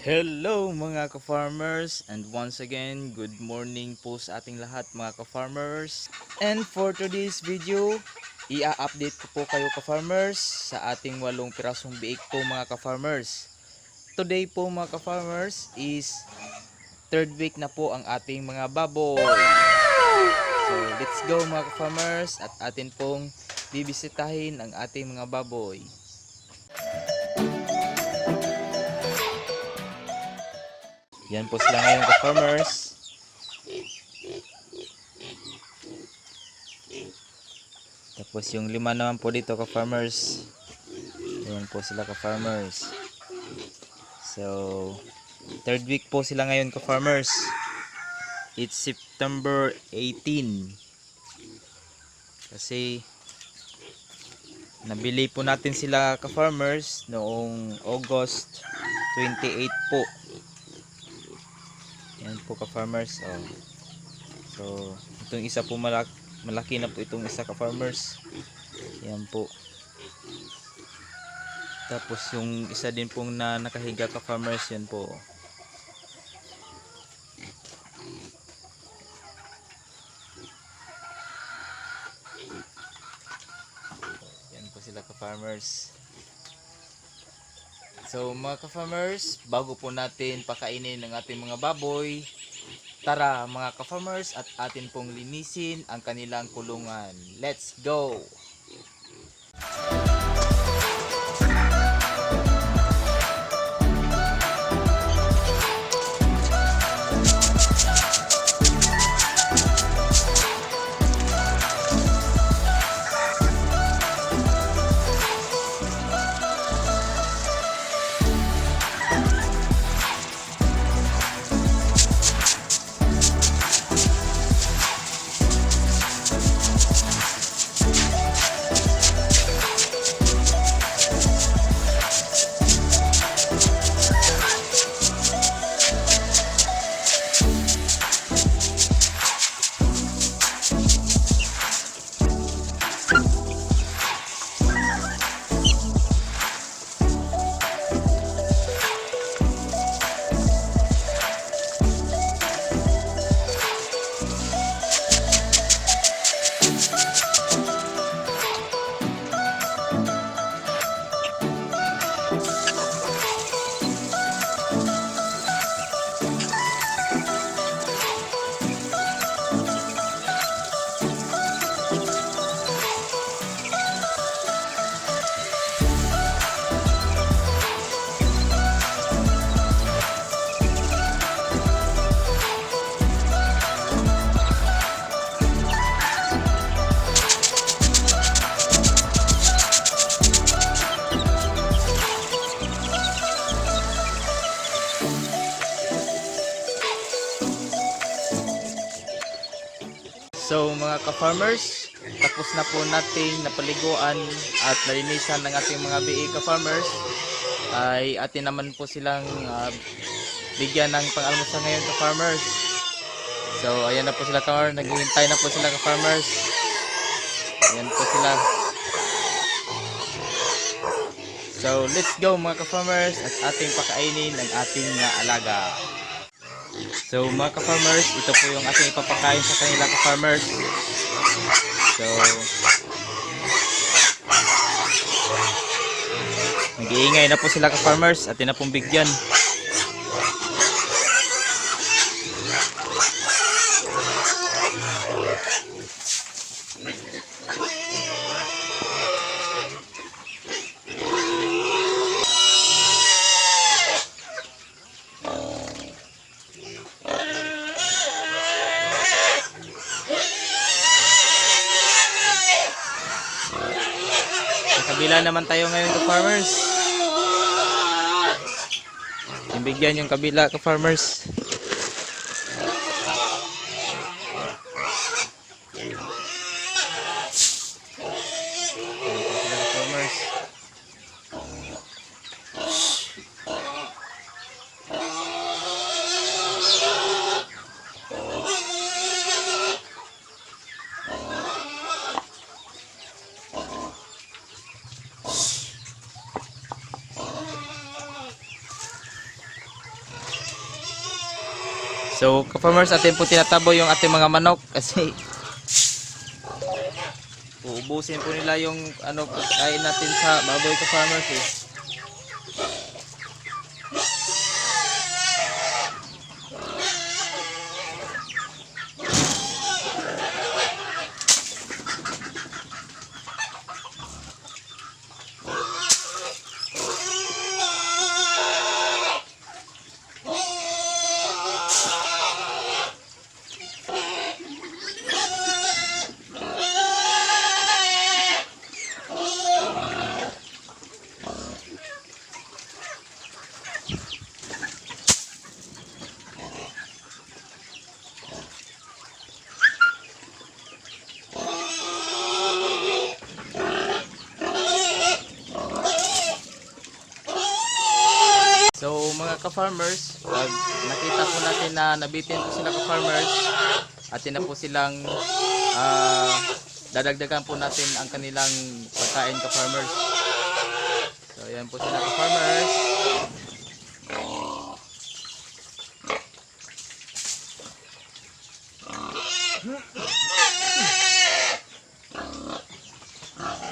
Hello mga ka-farmers and once again good morning po sa ating lahat mga ka-farmers. And for today's video i-update ko po kayo ka-farmers sa ating walong pirasong biik po mga ka-farmers. Today po mga ka-farmers is third week na po ang ating mga baboy. So let's go mga ka-farmers at atin pong bibisitahin ang ating mga baboy Yan po sila ngayon ka-farmers. Tapos yung lima naman po dito ka-farmers. Yan po sila ka-farmers. So, third week po sila ngayon ka-farmers. It's September 18. Kasi, nabili po natin sila ka-farmers noong August 28 po. Po ka farmers. Oh. So, itong isa po malaki, malaki na po itong isa ka farmers. Yan po. Tapos yung isa din pong na nakahiga ka farmers yan po. Yan po sila ka farmers. So mga ka-farmers, bago po natin pakainin ang ating mga baboy, tara mga ka-farmers at atin pong linisin ang kanilang kulungan. Let's go! So mga ka-farmers, tapos na po nating napaliguan at nalinisan ng ating mga BA ka-farmers ay atin naman po silang ah, bigyan ng pang-almusal ngayon ka-farmers. So ayan na po sila ka naghihintay na po sila ka-farmers. Ayan po sila. So let's go mga ka-farmers at ating pakainin ang ating mga alaga. So mga ka-farmers, ito po yung ating ipapakain sa kanila ka-farmers. So Nag-iingay na po sila ka-farmers at na pong bigyan. Sa kabila naman tayo ngayon ka-farmers. Bigyan yung kabila ka-farmers. So, ka-farmers, atin po tinatabo yung ating mga manok kasi uubusin po nila yung ano pagkain natin sa baboy ka-farmers eh. Ka-farmers, pag nakita po natin na nabitin po sila ka-farmers, atin na po silang ah, dadagdagan po natin ang kanilang pagkain ka-farmers. So yan po sila ka-farmers.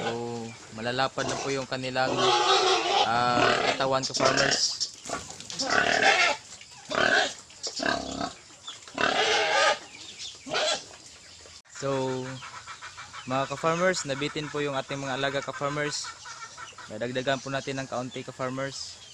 So malalapad na po yung kanilang ah, katawan ka-farmers. So, mga ka-farmers, nabitin po yung ating mga alaga ka-farmers. Dadagdagan po natin ng kaunti ka-farmers.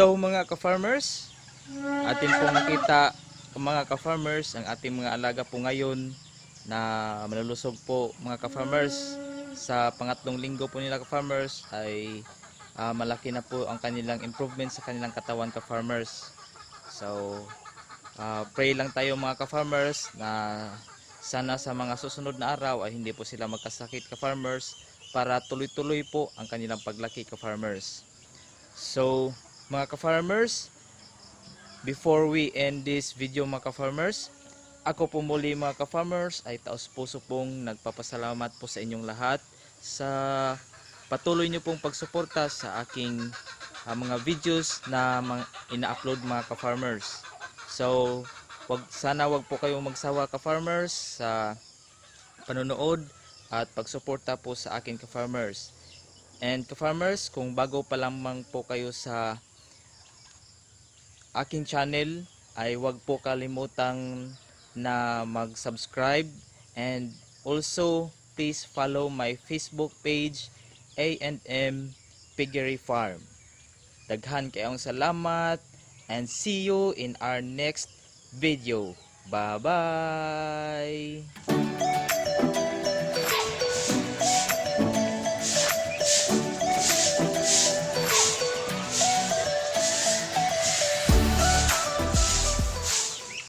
So mga ka-farmers, atin pong nakita mga ka-farmers, ang ating mga alaga po ngayon na malulusog po mga ka-farmers sa pangatlong linggo po nila ka-farmers ay ah, malaki na po ang kanilang improvement sa kanilang katawan ka-farmers. So ah, pray lang tayo mga ka-farmers na sana sa mga susunod na araw ay hindi po sila magkasakit ka-farmers para tuloy-tuloy po ang kanilang paglaki ka-farmers. So mga ka-farmers, before we end this video mga ka-farmers, ako po muli mga ka-farmers ay taos puso pong nagpapasalamat po sa inyong lahat sa patuloy niyo pong pagsuporta sa aking ah, mga videos na ina-upload mga ka-farmers. So, wag, sana wag po kayong magsawa ka-farmers sa panonood at pagsuporta po sa akin ka-farmers. And ka-farmers, kung bago pa lamang po kayo sa aking channel ay wag po kalimutang na mag-subscribe and also please follow my Facebook page A&M Piggery Farm. Daghan kayong salamat and see you in our next video. Bye-bye!